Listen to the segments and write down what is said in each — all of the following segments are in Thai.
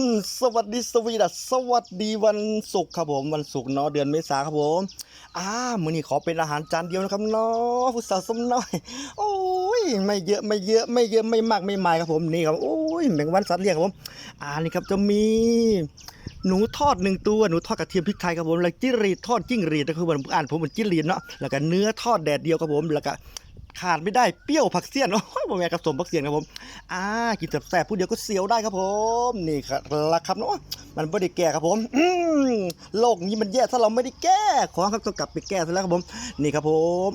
มสวัสดีสวีดัสสวัสดีวันศุกร์ครับผม วันศุกร์เนาะเดือนเมษาครับผม อ่ามื้อนี้ขอเป็นอาหารจานเดียวนะครับเนาะผู้สาวสมน้อย โอ้ยไม่เยอะไม่เยอะไม่เยอะไม่มากไม่มายครับผมนี่ครับโอ้ยแมงวันสัตว์เลี้ยงครับผมอ่านี่ครับจะมีหนูทอดหนึ่งตัวหนูทอดกระเทียมพริกไทยครับผมแล้วจิ้งหรีดทอดจิ้งหรีดนะครับผมอ่านผมเหมือนจิ้งหรีดเนาะแล้วก็เนื้อทอดแดดเดียวครับผมแล้วก็ ขาดไม่ได้เปรี้ยวผักเสี้ยนโอ้ยผมแม่กับสมผักเสี้ยนครับผมอ่ากินแซ่บๆผู้เดียวก็เสียวได้ครับผม นี่ครับละครับเนาะมันไม่ได้แก้ครับผมอืมโลกนี้มันแย่ถ้าเราไม่ได้แก้ของครับต้องกลับไปแก้ซะแล้วครับผม นี่ครับผม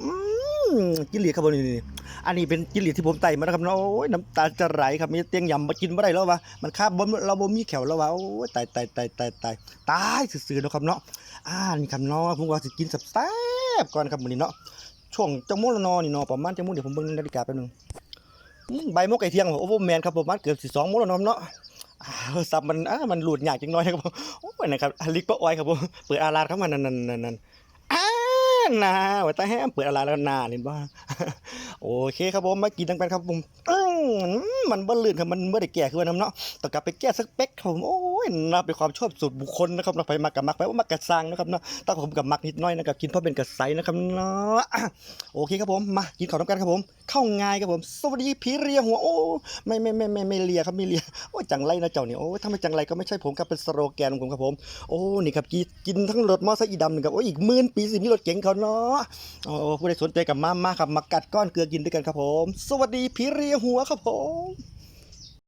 จิ้งหรีดครับผมนี่อันนี้เป็นจิ้งหรีดที่ผมไต่มานะครับเนาะโอ้ยน้ำตาจะไหลครับมีเตียงยำมากินไม่ได้แล้ววะมันคาบบ่เราบ่มีแขวแล้ววะโอ้ยตายตายตายตายตายตายซื่อๆนะครับเนาะอ่านี่ครับเนาะผมว่าสิกินแซ่บๆก่อนครับมื้อนี้เนาะ ช่วงจังโมงละนอนี่เนาะประมาณจังโมงเดี๋ยวผมเบิ่งนาฬิกาแป๊บนึงใบมงไก่เที่ยงโอ้โหแมนครับประมาณเกือบสิ2โมงแล้วเนาะเนาะอ่าซับมันอ่ามันหลุดหยากจังน้อยนะครับผมโอ้ยนะครับอลิกปะอ้อยครับผมเปิดอาลาดเข้ามานั่นๆๆๆอ่านาว่าแต่แฮมเปิดอาลาดแล้วนาเห็นบ่โอเคครับผมมากินทั้งกันครับผมอื้อมันเบิ่ลื่นครับมันเมื่ได้แก่คือว่าน้ำเนาะต้องกลับไปแก้สักเป๊กครับผมโอ้ยน่าเป็นความชอบส่วนบุคคลนะครับเราไปมักกับมักไปว่ามักกระซังนะครับเนาะตั้งผมกับมักนิดน้อยนะครับกินเพราะเป็นกระไซนะครับเนาะโอเคครับผมมากินข้าวน้ำกันครับผมเข้าง่ายครับผมสวัสดีพี่เรียหัวโอ้ไม่ไม่ไม่ไม่ไม่เลียครับไม่เลียโอ้จังไรนะเจ้าเนี่ยโอ้ถ้าไม่จังไรก็ไม่ใช่ผมครับเป็นสโลแกนของผมครับผมโอ้นี่ครับกินกินทั้งรถมอไซค์อีดำหนึ่งครับโอ้อีกหมื่นปีสิมีรถเก๋งเขาเนาะโอ้ผู้ใดสนใจกับมามาครับมากัดก้อนเกลือกินด้วยกันครับผม สวัสดีพี่เรียหัวครับผม